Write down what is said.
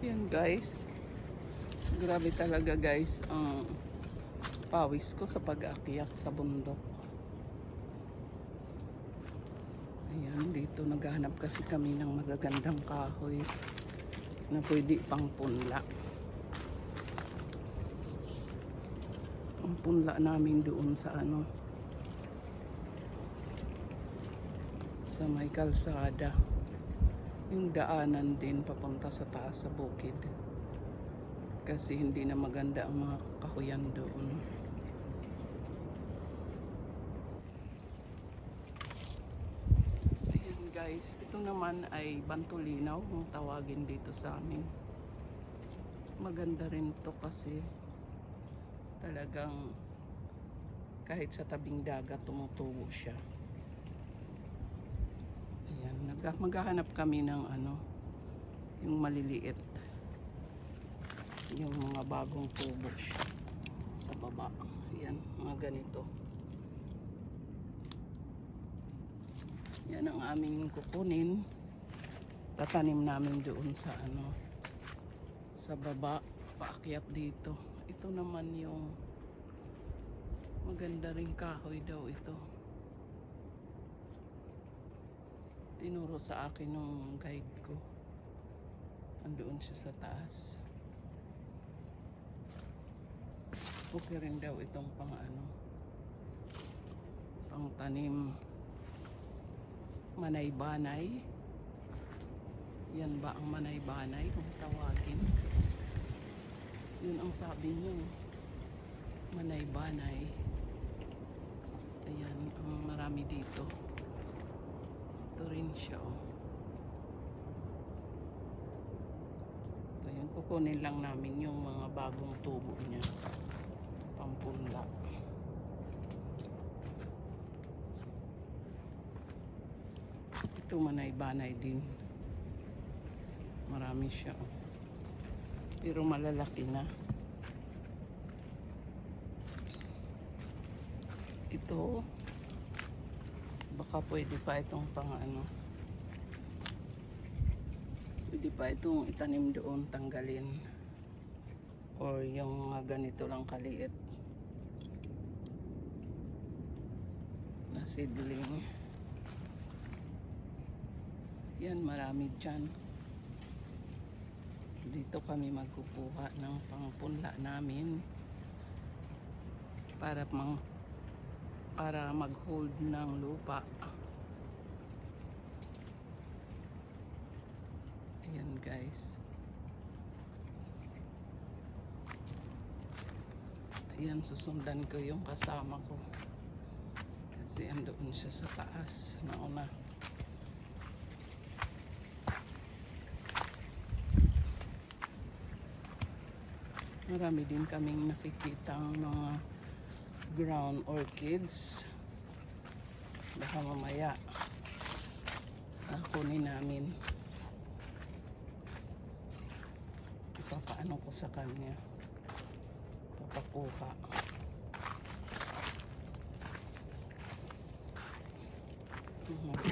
Yan guys. Grabe talaga guys ang pawis ko sa pag-akyat sa bundok. Ayan, dito naghahanap kasi kami ng magagandang kahoy na pwede pang punla. Ang punla namin doon sa ano sa may kalsada. Yung daanan din papunta sa taas sa bukid. Kasi hindi na maganda ang mga kahuyan doon. Ayan guys, ito naman ay Bantulinaw, kung tawagin dito sa amin. Maganda rin to kasi talagang kahit sa tabing dagat tumutubo siya. Nag- maghahanap kami ng ano, yung maliliit. Yung mga bagong tubo sa baba. Ayan, mga ganito. Yan ang aming kukunin. Tatanim namin doon sa ano, sa baba, paakyat dito. Ito naman yung maganda ring kahoy daw ito. Tinuro sa akin nung guide ko. Andoon siya sa taas. Okay rin daw itong pang ano, pang tanim manay-banay. Yan ba ang manay-banay kung tawagin? Yun ang sabi niyo. Manay-banay. Ayan, ang marami dito. Ito rin siya. Oh. Ito yun, kukunin lang namin yung mga bagong tubo niya. Pampunla. Ito manay-banay din. Marami siya. Oh. Pero malalaki na. Ito, baka pwede pa itong pang ano. Pwede pa itong itanim doon tanggalin. Or yung mga ganito lang kaliit. Na seedling. Yan marami dyan. Dito kami magkukuha ng pangpunla namin. Para mang para mag-hold ng lupa. Ayan guys. Ayan, susundan ko yung kasama ko. Kasi andoon siya sa taas. Nauna. Marami din kaming nakikitang mga ground orchids. Baka mamaya kunin namin. Ipapaano ko sa kanya. Papakuha orchids